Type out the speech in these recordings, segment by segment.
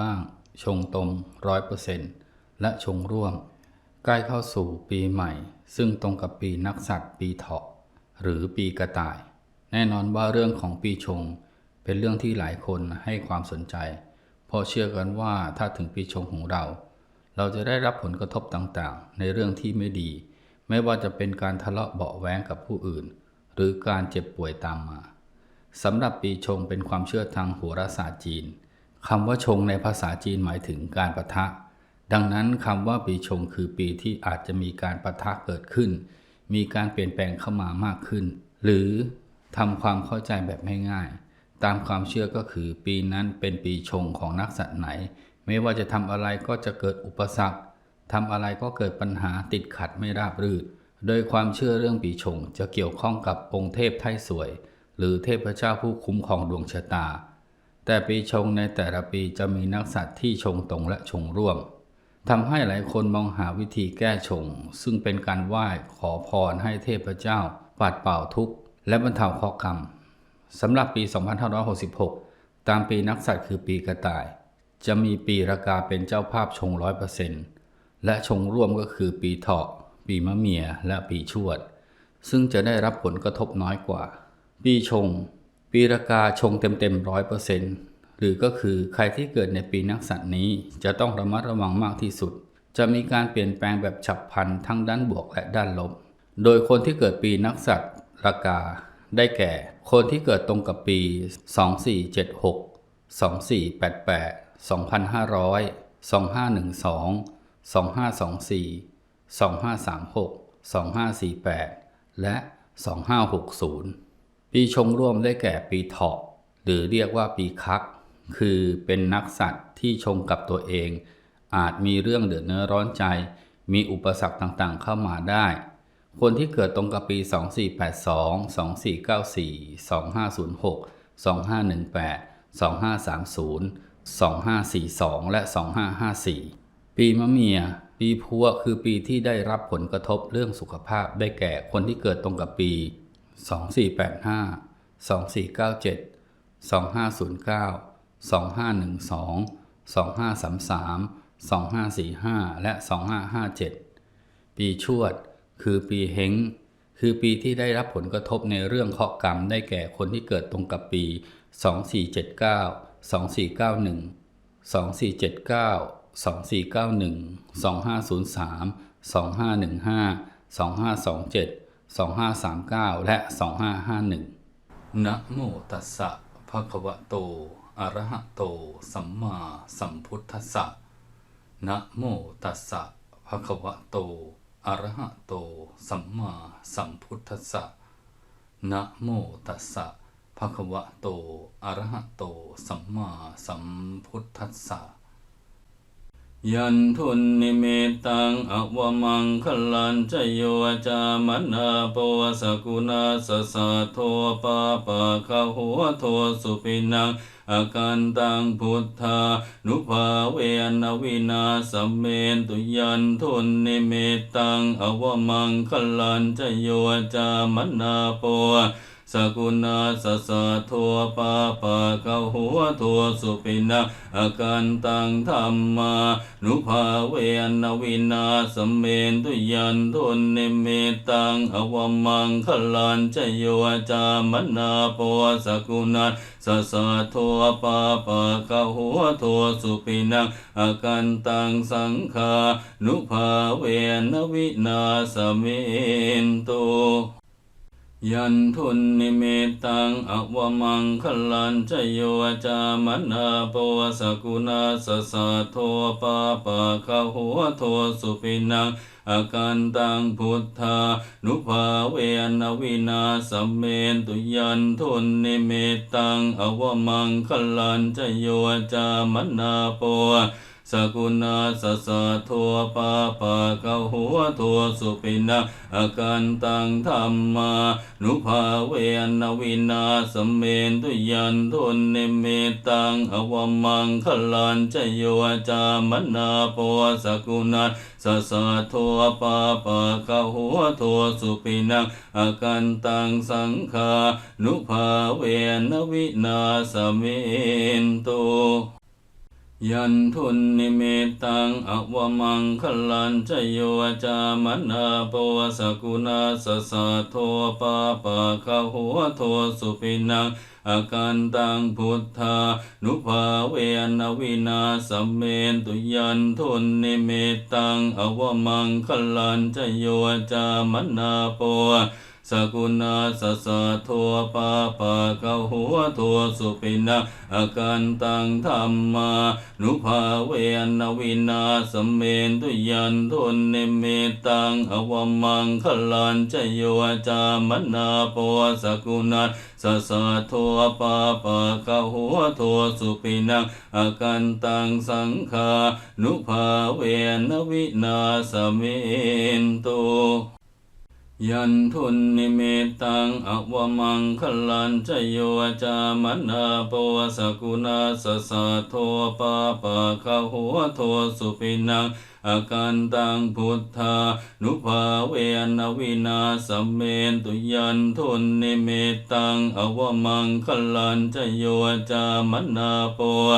บ้าง ชงตรงร้อยเปอร์เซ็นต์และชงร่วม ใกล้เข้าสู่ปีใหม่ ซึ่งตรงกับปีนักษัตริย์ปีเถาะ หรือปีกระต่าย แน่นอนว่าเรื่องของปีชง เป็นเรื่องที่หลายคนให้ความสนใจ เพราะเชื่อกันว่าถ้าถึงปีชงของเรา เราจะได้รับผลกระทบต่างๆ ในเรื่องที่ไม่ดี ไม่ว่าจะเป็นการทะเลาะเบาแว้งกับผู้อื่น หรือการเจ็บป่วยตามมาสำหรับปีชงเป็นความเชื่อทางโหราศาสตร์จีน คำว่าชงในภาษาจีนหมายถึงการประทะ ดังนั้นคำว่าปีชงคือปีที่อาจจะมีการประทะเกิดขึ้น มีการเปลี่ยนแปลงเข้ามามากขึ้น หรือทำความเข้าใจแบบง่ายๆตามความเชื่อก็คือปีนั้นเป็นปีชงของนักสัตว์ไหน ไม่ว่าจะทำอะไรก็จะเกิดอุปสรรคทำอะไรก็เกิดปัญหาติดขัดไม่ราบรื่น โดยความเชื่อเรื่องปีชงจะเกี่ยวข้องกับองค์เทพไทสวย หรือเทพเจ้าผู้คุ้มครองดวงชะตา แต่ปีชงในแต่ละปีจะมีนักสัตว์ที่ชงตรงและชงร่วมทำให้หลายคนมองหาวิธีแก้ชง ซึ่งเป็นการไหว้ขอพรให้เทพเจ้า ปัดเป่าทุกข์ และบรรเทาเคราะกรรมสำหรับปี 2566 ตามปีนักสัตว์คือปีกระต่าย จะมีปีรากาเป็นเจ้าภาพชงร้อยเปอร์เซนต์และชงร่วมก็คือปีเถาะ ปีมะเมียและปีชวด ซึ่งจะได้รับผลกระทบน้อยกว่า ปีชง ปีรากาชงเต็มๆร้อยเปอร์เซ็นต์หรือก็คือใครที่เกิดในปีนักสัตว์นี้จะต้องระมัดระวังมากที่สุด จะมีการเปลี่ยนแปลงแบบฉับพลันทั้งด้านบวกและด้านลบ โดยคนที่เกิดปีนักสัตว์รากา ได้แก่ คนที่เกิดตรงกับปี 2476 2488 2500 2512 2524 2536 2548 และ 2560 ปีชงร่วมได้แก่ปีเถาะหรือเรียกว่าปีคัก คือเป็นนักสัตว์ที่ชงกับตัวเอง อาจมีเรื่องเดือดเนื้อร้อนใจ มีอุปสรรคต่างๆ เข้ามาได้ คนที่เกิดตรงกับปี 2482 2494 2506 2518 2530 2542 และ 2554 ปีมะเมีย ปีพัวคือปีที่ได้รับผลกระทบเรื่องสุขภาพได้แก่คนที่เกิดตรงกับปี 2485 2497 2509 2512 2533 2545 และ 2557 ปีชวด คือปีเฮงคือปีที่ได้รับผลกระทบในเรื่องเคราะกรรมได้แก่คนที่เกิดตรงกับปี 2479 2491 2479 2491 2503 2515 2527 2539 และ 2551 นะโมตัสสะภะคะวะโต อะระหะโต สัมมาสัมพุทธัสสะ นะโมตัสสะภะคะวะโต อะระหะโต สัมมาสัมพุทธัสสะ นะโมตัสสะภะคะวะโต อะระหะโต สัมมาสัมพุทธัสสะ ยันทุนนิเมตังอวมังคลันจโยจามนาปวสกุณาสสะโทปาปะคะหัวโทสุปินังอาการตังพุทธานุภาเวนวินาสเมนตุยันทุนนิเมตังอวมังคลันจโยจามนาปว สกุณาสสะโทปาปะคะหัวโทสุปินังอาการตังธรรมานุภาเวนวินาสเมนตุยันทุนเนเมตังอวมังคลันจโยจามนาปวสกุณาสสะโทปาปะคะหัวโทสุปินังอาการตังสังฆานุภาเวนวินาสเมนตุ ยันทุนนิเมตังอวมังคลันจโยจามนาปวสกุณาสสะโทปาปะคะหัวโทสุปินังอาการตังพุทธานุภาเวนวินาสมเมนตุยันทุนนิเมตังอวมังคลันจโยจามนาปว สกุณาสสะโทปาปะคะหัวโทสุปินังอาการตังธรรมานุภาเวนวินาสเมนตุยันทุนเนิเมตังอวมังคลันจโยจามนาปวสกุณาสสะโทปาปะคะหัวโทสุปินังอาการตังสังฆานุภาเวนวินาสเมนตุ ยันทุนนิมิตตังอวมังคลันจโยจามนาปวสกุณาสสะโทปาปะคะหัวโทสุปินังอาการตังพุทธานุภาเวนวินาสัมเมนตุยันทุนนิมิตตังอวมังคลันจโยจามนาปว สกุณาสสะโทปาปะคะหัวโทสุปินังอาการตังธรรมานุภาเวนวินาสัมเมนตุยันทุนเนิมิตังอวมังคลันจโยจามนาปวสกุณาสสะโทปาปะคะหัวโทสุปินังอากันตังสังฆานุภาเวนวินาสเมนโต ยันทุนนิมิตตังอวมังคลันจโยจามนาปวสกุณาสสะโทปาปะคะหัวโทสุปินังอาการตังพุทธานุภาเวนวินาสเมนตุยันทุนนิมิตตังอวมังคลันจโยจามนาปว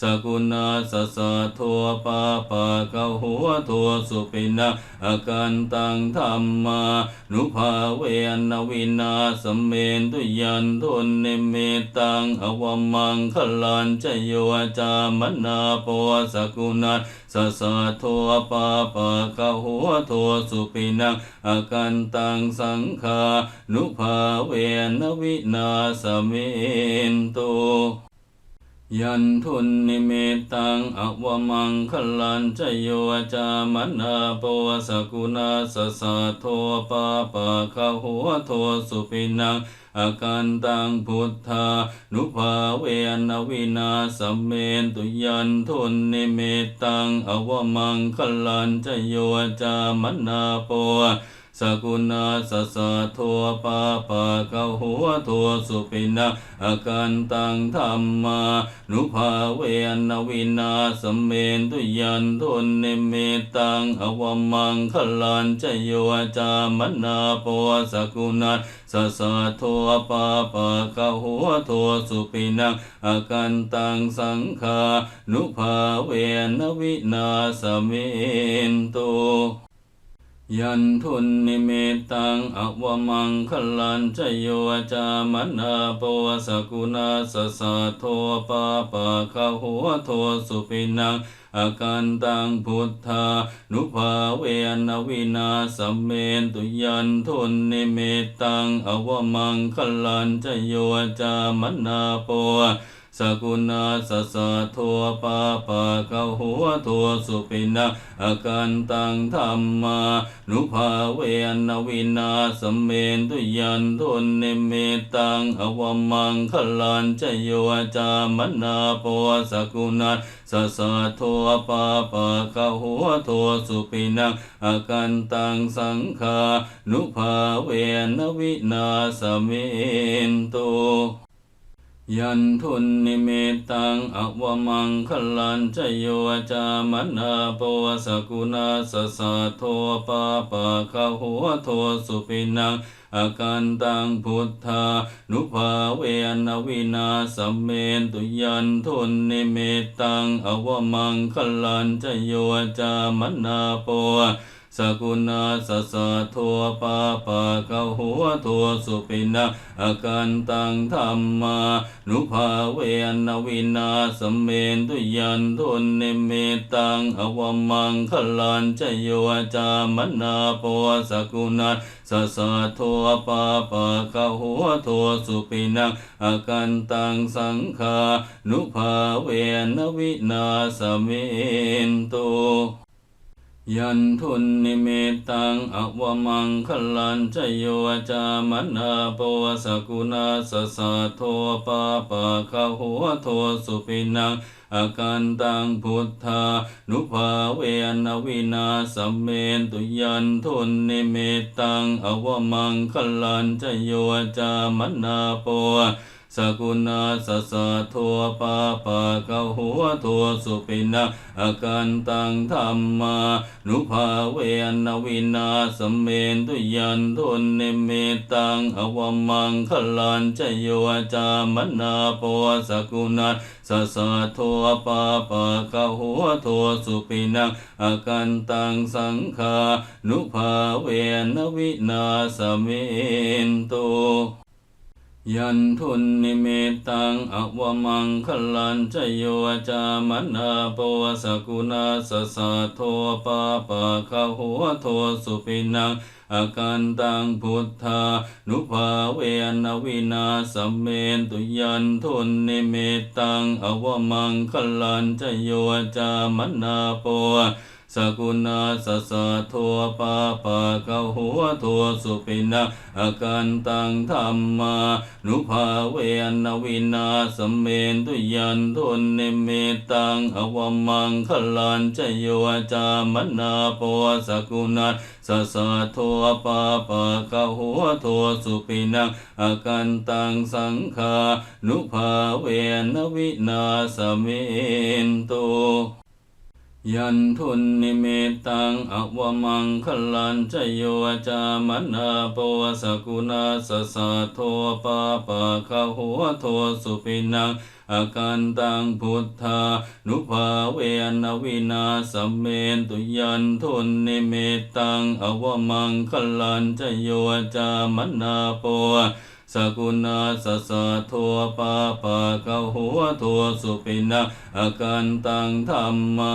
สกุณาสสะโทปาปะคะหัวโทสุปินังอาการตังธรรมานุภาเวนวินาสัมเมนตุยันทุนเนิมิตังอวมังคลันจโยจามนาปวสกุณาสสะโทปาปะคะหัวโทสุปินังอากันตังสังฆานุภาเวนวินาสเมนโต ยันทุนนิมิตตังอวมังคลันจโยจามนาปวสกุณาสสะโทปาปะคะหัวโทสุปินังอาการตังพุทธานุภาเวนวินาสัมเมนตุยันทุนนิมิตตังอวมังคลันจโยจามนาปว สกุณาสสะโทปาปะคะหัวโทสุปินังอาการตังธรรมานุภาเวนวินาสมเมนตุยันทุนเนิมิตังอวมังคลันจโยจามนาปวสกุณาสสะโทปาปะคะหัวโทสุปินังอาการตังสังฆานุภาเวนวินาสเมนโต ยันทุนนิมิตตังอวมังคลันจโยจามนาปวสกุณาสสะโทปาปะคะหัวโทสุปินังอาการตังพุทธานุภาเวนวินาสัมเมนตุยันทุนนิมิตตังอวมังคลันจโยจามนาปว สกุณาสสะโทปาปะคะหัวโทสุปินังอาการตังธรรมานุภาเวนวินาสมเมนตุยันทุนเนิมิตังอวมังคลันจโยจามนาปวสกุณาสสะโทปาปะคะหัวโทสุปินังอาการตังสังฆานุภาเวนวินาสเมนโต ยันทุนนิมิตตังอวมังคลันจโยจามนาปวสกุณาสสะโทปาปะคะหัวโทสุปินังอาการตังพุทธานุภาเวนวินาสัมเมนตุยันทุนนิมิตตังอวมังคลันจโยจามนาปว สกุณาสสะโทปาปะคะหัวโทสุปินังอาการตังธรรมานุภาเวนวินาสัมเมนตุยันทุนเนิมิตตังอวมังคลันจโยจามนาปวสกุณาสสะโทปาปะคะหัวโทสุปินังอาการตังสังฆานุภาเวนวินาสเมนโต ยันทุนนิมิตตังอวมังคลันจโยจามนาปวสกุณาสสะโทปาปะคะหัวโทสุปินังอาการตังพุทธานุภาเวนวินาสเมนตุยันทุนนิมิตตังอวมังคลันจโยจามนาปว สกุณาสสะทัวปาปะกะหัวทัวสุปินังอาการตังธรรมานุภาเวนวินาสเมนตุยันทุนเนเมตังอวมังคลันจโยจามนาโปสกุณาสสะทัวปาปะกะหัวทัวสุปินังอาการตังสังฆานุภาเวนวินาสเมนตุ ยันทุนนิเมตังอวมังคลันจโยจามนาปวสกุณาสสะโทปาปะคะหัวโทสุปินังอาการตังพุทธานุภาเวนวินาสเมนตุยันทุนนิเมตังอวมังคลันจโยจามนาปว สกุณาสสะทัวปาปะกะหัวทัวสุปินะอาการตังธรรมานุภาเวนวินาสเมนตุยันทุนเนเมตังอวมังคลันจโยจามนาปวสกุณาสสะทัวปาปะกะหัวทัวสุปินะอาการตังสังฆานุภาเวนวินาสเมนตุ ยันทุนนิเมตังอวมังคลันจโยจามนาปวสกุณาสสะโทปาปะคะหัวโทสุปินังอาการตังพุทธานุภาเวนวินาสเมนตุยันทุนนิเมตังอวมังคลันจโยจามนาปว สกุณาสสะทัวปาปะกะหัวทัวสุปินะอาการตังธรรมา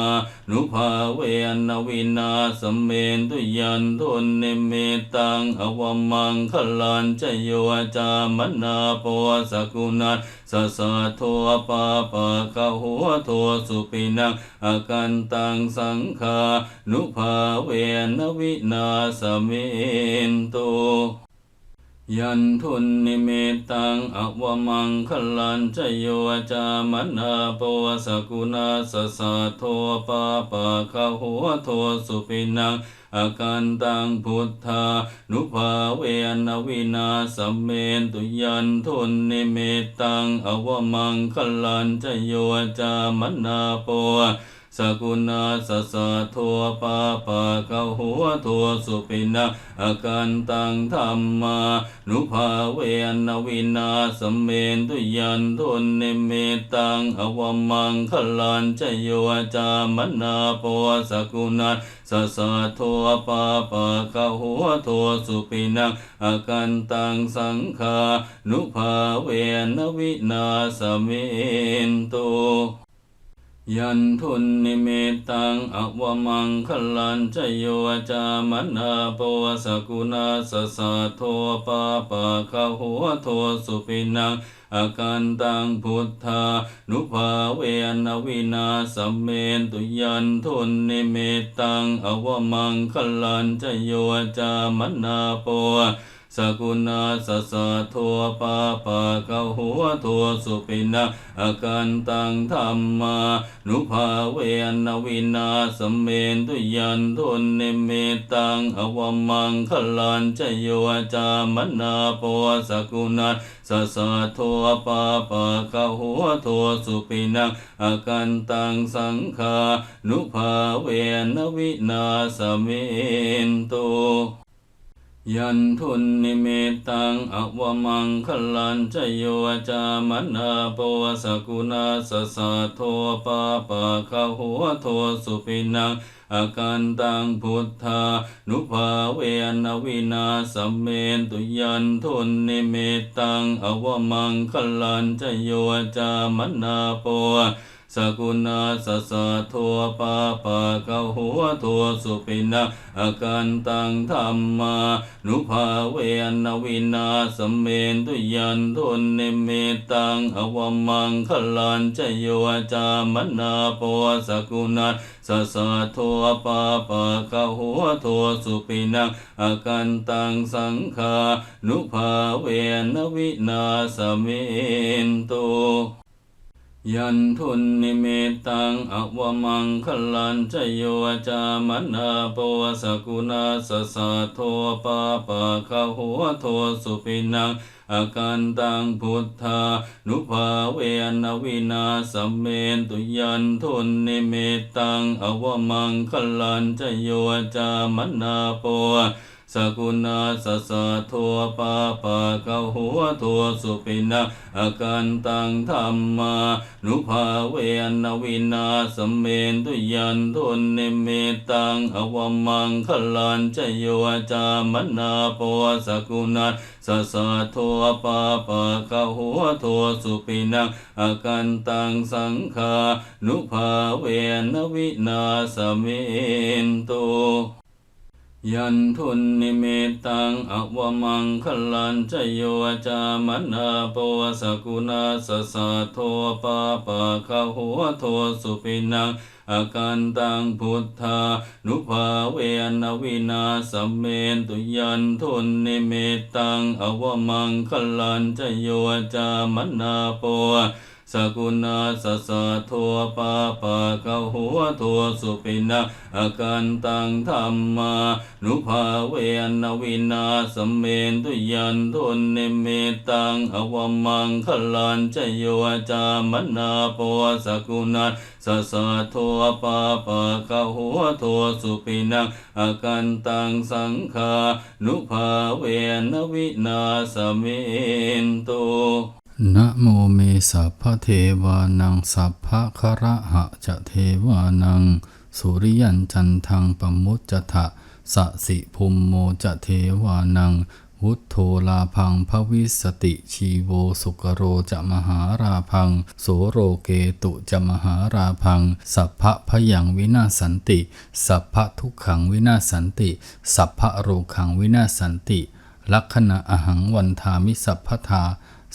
นุภาเวนวินาสเมนตุยันทุนเนิเมตังอวมังคลันจโยจามนาปวสกุณาสสะทัวปาปะกะหัวทัวสุปินะอาการตังสังฆานุภาเวนวินาสเมนตุ ยันทุนนิเมตังอวมังคลันจโยจามนาปวสกุณาสสะโทปาปะคะหัวโทสุปินังอาการตังพุทธานุภาเวนวินาสัมเมนตุยันทุนนิเมตังอวมังคลันจโยจามนาปว สกุณาสสะทัวปาปะคะหัวทัวสุปินะอาการตังธรรมานุภาเวนวินาสเมนตุยันทุนเนิเมตังอวมังคลันจโยจามนาปวสกุณาสสะทัวปาปะคะหัวทัวสุปินะอาการตังสังฆานุภาเวนวินาสเมนตุ ยันทุนนิเมตังอวมังคลันจโยจามนาปวสกุณาสสะโทปาปะคะหัวโทสุปินังอาการตังพุทธานุภาเวนวินาสัมเมนตุยันทุนนิเมตังอวมังคลันจโยจามนาปว สกุณาสสะทัวปาปะคะหัวทัวสุปินะอาการตังธรรมานุภาเวนวินาสเมนตุยันทุนเนิเมตังอวมังคลันจโยจามนาปวสกุณาสสะทัวปาปะคะหัวทัวสุปินะอาการตังสังฆานุภาเวนวินาสเมนตุ ยันทุนนิเมตังอวมังคลันจโยจามนาปวสกุณาสสะโทปาปะคะหัวโทสุปินังอาการตังพุทธานุภาเวนวินาสัมเมนตุยันทุนนิเมตังอวมังคลันจโยจามนาปว สกุณาสสะทัวปาปะคะหัวทัวสุปินะอาการตังธรรมานุภาเวนวินาสมเมนตุยันทุนเนิเมตังอวมังคลันจโยจามนาปวสกุณาสสะทัวปาปะคะหัวทัวสุปินะอาการตังสังฆานุภาเวนวินาสเมนตุ ยันทุนนิเมตังอวมังคลันจโยจามนาปวสกุณาสสะโทปาปะคะหัวโทสุปินังอาการตังพุทธานุภาเวนวินาสัมเมนตุยันทุนนิเมตังอวมังคลันจโยจามนาปว สกุณาสสะโทปาปะคะหัวโทสุปินังอาการตังธรรมานุภาเวนวินาสมเมนตุยันทุนนิมิตังอวมังคลันจโยจามนาปวสกุณาสสะโทปาปะคะหัวโทสุปินังอากันตังสังฆานุภาเวนวินาสเมนตุ ยันทุนนิเมตังอวมังคลันจโยจามนาปวสกุณาสสะโทปาปะคะหัวโทสุปินังอาการตังพุทธานุภาเวนวินาสเมนตุยันทุนนิเมตังอวมังคลันจโยจามนาปว สกุณาสสะโทปาปะคะหัวโทสุปินังอาการตังธรรมานุภาเวนวินาสมเมนตุยันทุนเนิมิตังอวมังคลันจโยจามนาปวสกุณาสสะโทปาปะคะหัวโทสุปินังอากันตังสังฆานุภาเวนวินาสเมนตุ นะโมเมสัพพะเทวานังสัพพะคะระหะจะเทวานัง สุริยันจันทังปมุจจทะสะสิภุมโมจะเทวานัง วุฒโธลาพังภวิสติชีโวสุกโรจะมหาราพัง โสโรเกตุจะมหาราพัง สัพพะพยังวินาศสันติ สัพพะทุกขังวินาศสันติ สัพพะโรขังวินาศสันติ ลักขณะอหังวันทามิสัพพทา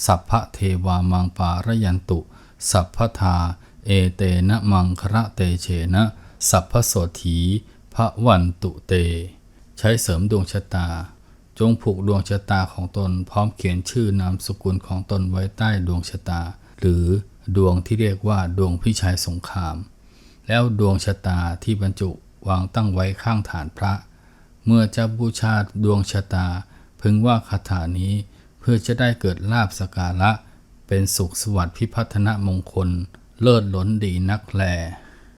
สัพพะเทวามังปารยันตุ สัพพทา เอเตนะมังคระเตเชนะ สัพพโสถีพระวันตุเต ใช้เสริมดวงชะตา จงผูกดวงชะตาของตนพร้อมเขียนชื่อนามสกุลของตนไว้ใต้ดวงชะตา หรือดวงที่เรียกว่าดวงพิชัยสงคราม แล้วดวงชะตาที่บรรจุวางตั้งไว้ข้างฐานพระ เมื่อจะบูชาดวงชะตา พึงว่าคาถานี้ เพื่อจะได้เกิดลาบสการะ เป็นสุขสวัสดิ์พิพัฒนมงคล เลิศล้นดีนักแล